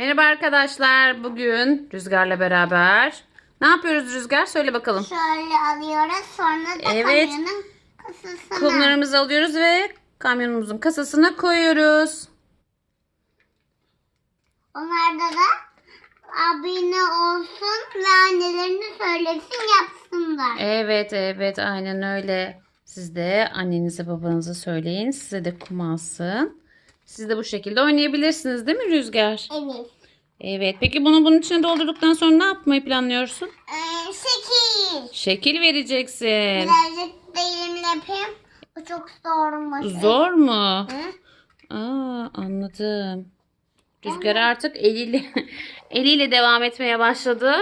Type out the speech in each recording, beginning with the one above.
Merhaba arkadaşlar. Bugün Rüzgar'la beraber ne yapıyoruz Rüzgar? Söyle bakalım. Şöyle alıyoruz sonra da Evet. kamyonun kasasına. Kumlarımızı alıyoruz ve kamyonumuzun kasasına koyuyoruz. Onlarda da abine olsun ve annelerini söylesin yapsınlar. Evet evet aynen öyle. Siz de annenize babanıza söyleyin. Size de kum alsın. Siz de bu şekilde oynayabilirsiniz değil mi Rüzgar? Evet. Evet. Peki bunu bunun içine doldurduktan sonra ne yapmayı planlıyorsun? Ee, şekil. Şekil vereceksin. Birazcık da elimle yapayım. O çok zormuş. Zor mu? Hı? Aa anladım. Rüzgar artık eliyle eliyle devam etmeye başladı.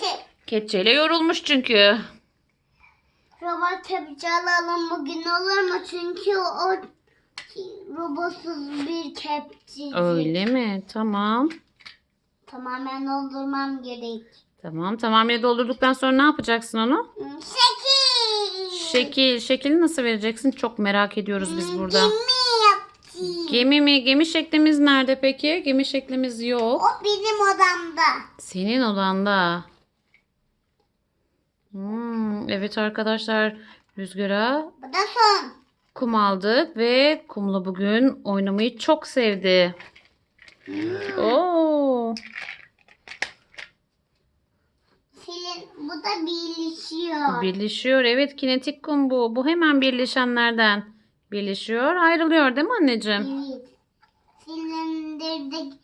Şey, Kepçeyle yorulmuş çünkü. robot kepçe alalım bugün olur mu? Çünkü o robotsuz bir kepçeci. Öyle mi? Tamam. Tamamen doldurmam gerek. Tamam. Tamamıyla doldurduktan sonra ne yapacaksın onu? Şekil. Şekil. Şekili nasıl vereceksin? Çok merak ediyoruz biz burada. Gemi yaptım. Gemi mi? Gemi şeklimiz nerede peki? Gemi şeklimiz yok. O benim odamda. Senin odanda. Hmm, evet arkadaşlar. Rüzgar'a Bu da son. Kum aldık ve kumla bugün oynamayı çok sevdi. Oo. Filin bu da birleşiyor. Birleşiyor. Evet kinetik kum bu. Bu hemen birleşenlerden. Birleşiyor, ayrılıyor değil mi anneciğim? Evet. Silindirdik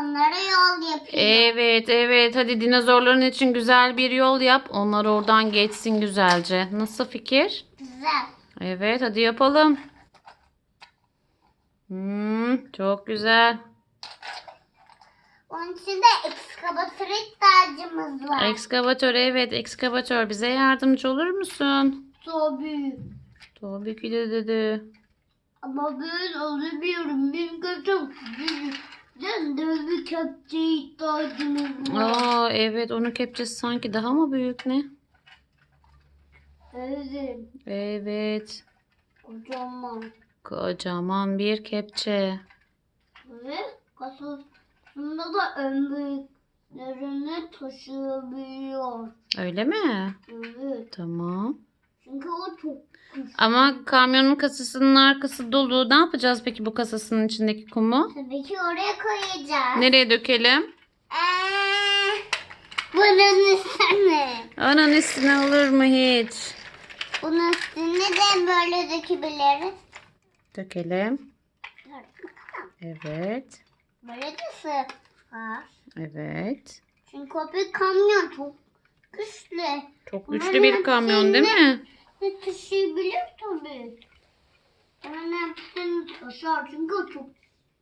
onlara yol yapıyor. Evet, evet. Hadi dinozorların için güzel bir yol yap. Onlar oradan geçsin güzelce. Nasıl fikir? Güzel. Evet, hadi yapalım. Hmm, çok güzel. Onun için de ekskavatör ihtiyacımız var. Ekskavatör, evet. Ekskavatör bize yardımcı olur musun? Tabii. Tabii ki de dedi. Ama ben alamıyorum. Benim. Ben de bir kepçeye ihtiyacımız var. Aa, evet. Onun kepçesi sanki daha mı büyük ne? Evet. Evet. Kocaman. Kocaman bir kepçe. Ve kasasında da en büyüklerini taşıyabiliyor. Öyle mi? Evet. Tamam. Çünkü o çok güçlü. Ama kamyonun kasasının arkası dolu. Ne yapacağız peki bu kasasının içindeki kumu? Tabii ki oraya koyacağız. Nereye dökelim? Eee, bunun üstüne. Onun üstüne olur mu hiç? Bunun üstüne de böyle dökebiliriz. Dökelim. Evet. Böyle de sığar. Evet. Çünkü o bir kamyon çok güçlü. Çok güçlü bir kamyon değil mi? Ne taşıyabilir tabii. Yani hepsini taşır çünkü çok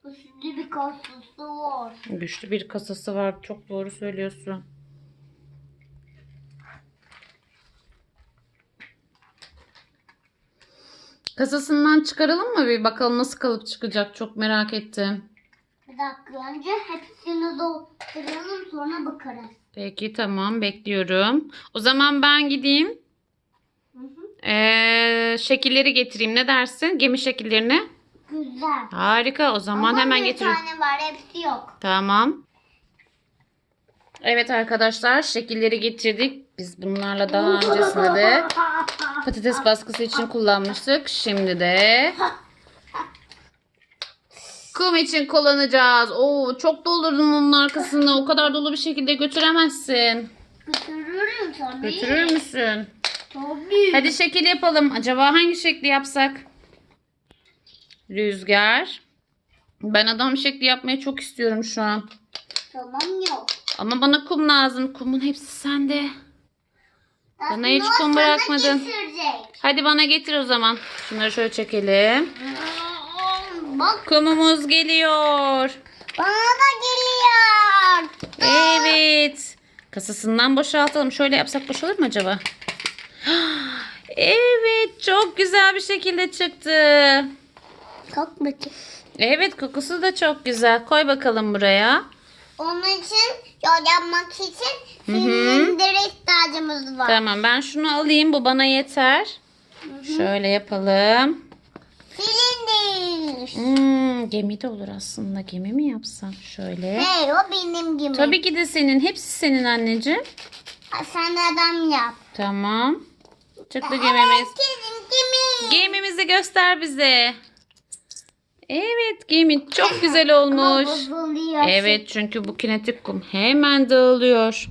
güçlü bir kasası var. Güçlü bir kasası var. Çok doğru söylüyorsun. Kasasından çıkaralım mı bir bakalım nasıl kalıp çıkacak çok merak ettim. Bir dakika önce hepsini dolduralım sonra bakarız. Peki tamam bekliyorum. O zaman ben gideyim. Hı hı. Ee, şekilleri getireyim. Ne dersin? Gemi şekillerini. Güzel. Harika. O zaman Ama hemen bir getiriyorum. tane var hepsi yok. Tamam. Evet arkadaşlar şekilleri getirdik. Biz bunlarla daha öncesinde de patates baskısı için kullanmıştık. Şimdi de kum için kullanacağız. Oo çok doldurdun onun arkasını. O kadar dolu bir şekilde götüremezsin. Götürürüm tabii. Götürür müsün? Tabii. Hadi şekil yapalım. Acaba hangi şekli yapsak? Rüzgar. Ben adam şekli yapmayı çok istiyorum şu an. Tamam yok. Ama bana kum lazım. Kumun hepsi sende. Bana hiç kum bırakmadın. Hadi bana getir o zaman. Şunları şöyle çekelim. Bak Kumumuz geliyor. bana da geliyor. Evet. Kasasından boşaltalım. Şöyle yapsak boşalır mı acaba? Evet, çok güzel bir şekilde çıktı. Çok müthiş. Evet, kokusu da çok güzel. Koy bakalım buraya. Onun için yapmak için silindire ihtiyacımız var. Tamam, ben şunu alayım. Bu bana yeter. Şöyle yapalım. Silindir. Hmm, gemi de olur aslında. Gemi mi yapsam? Şöyle. Hey o benim gemim. Tabii ki de senin. Hepsi senin anneciğim. Sen de adam yap. Tamam. Çıktı Evet gemimiz. benim gemim. Gemimizi göster bize. Evet gemi çok güzel olmuş. Evet çünkü bu kinetik kum hemen dağılıyor.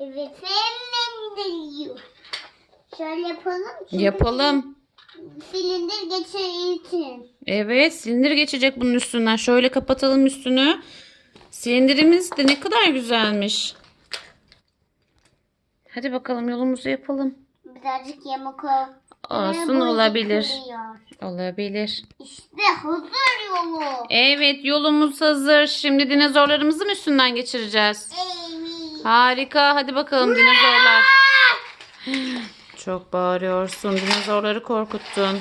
Evet hemen geliyor. Şöyle yapalım. Çünkü Yapalım. Silindir geçer için. Evet silindir geçecek bunun üstünden. Şöyle kapatalım üstünü. Silindirimiz de ne kadar güzelmiş. Hadi bakalım yolumuzu yapalım. Birazcık yamuk ol. Olsun Ee, olabilir. yıkılıyor. Olabilir. İşte hazır yolu. Evet yolumuz hazır. Şimdi dinozorlarımızın üstünden geçireceğiz. Evet. Harika. Hadi bakalım dinozorlar. Çok bağırıyorsun. Dinozorları korkuttun.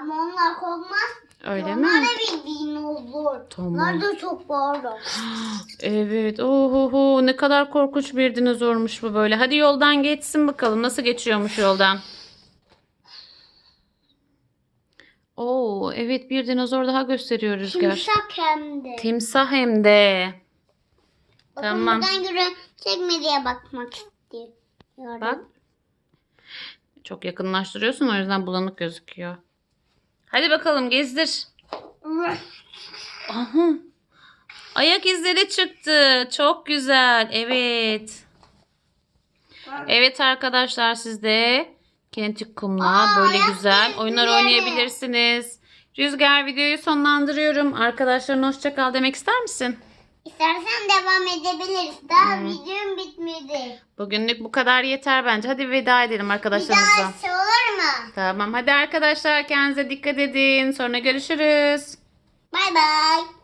Ama onlar korkmaz. Öyle onlar mi? da bildiğin olur. Tamam. Onlar da çok bağırır. Evet. Oho ne kadar korkunç bir dinozormuş bu böyle. Hadi yoldan geçsin bakalım. Nasıl geçiyormuş yoldan? Oo evet bir dinozor daha gösteriyor Rüzgar. Timsah hem de. Timsah hem de. Bakın Tamam. buradan görecek mi diye bakmak istiyorum. Bak. Çok yakınlaştırıyorsun o yüzden bulanık gözüküyor. Hadi bakalım gezdir. Aha. Ayak izleri çıktı. Çok güzel. Evet. Evet arkadaşlar siz de kinetik kumla Aa, böyle güzel oyunlar oynayabilirsiniz. Rüzgar videoyu sonlandırıyorum. Arkadaşlarına hoşça kal demek ister misin? İstersen devam edebiliriz. Daha videom bitmedi. Bugünlük bu kadar yeter bence. Hadi veda edelim Bir arkadaşlarımıza. daha olur mu? Tamam hadi arkadaşlar kendinize dikkat edin. Sonra görüşürüz. Bay bay.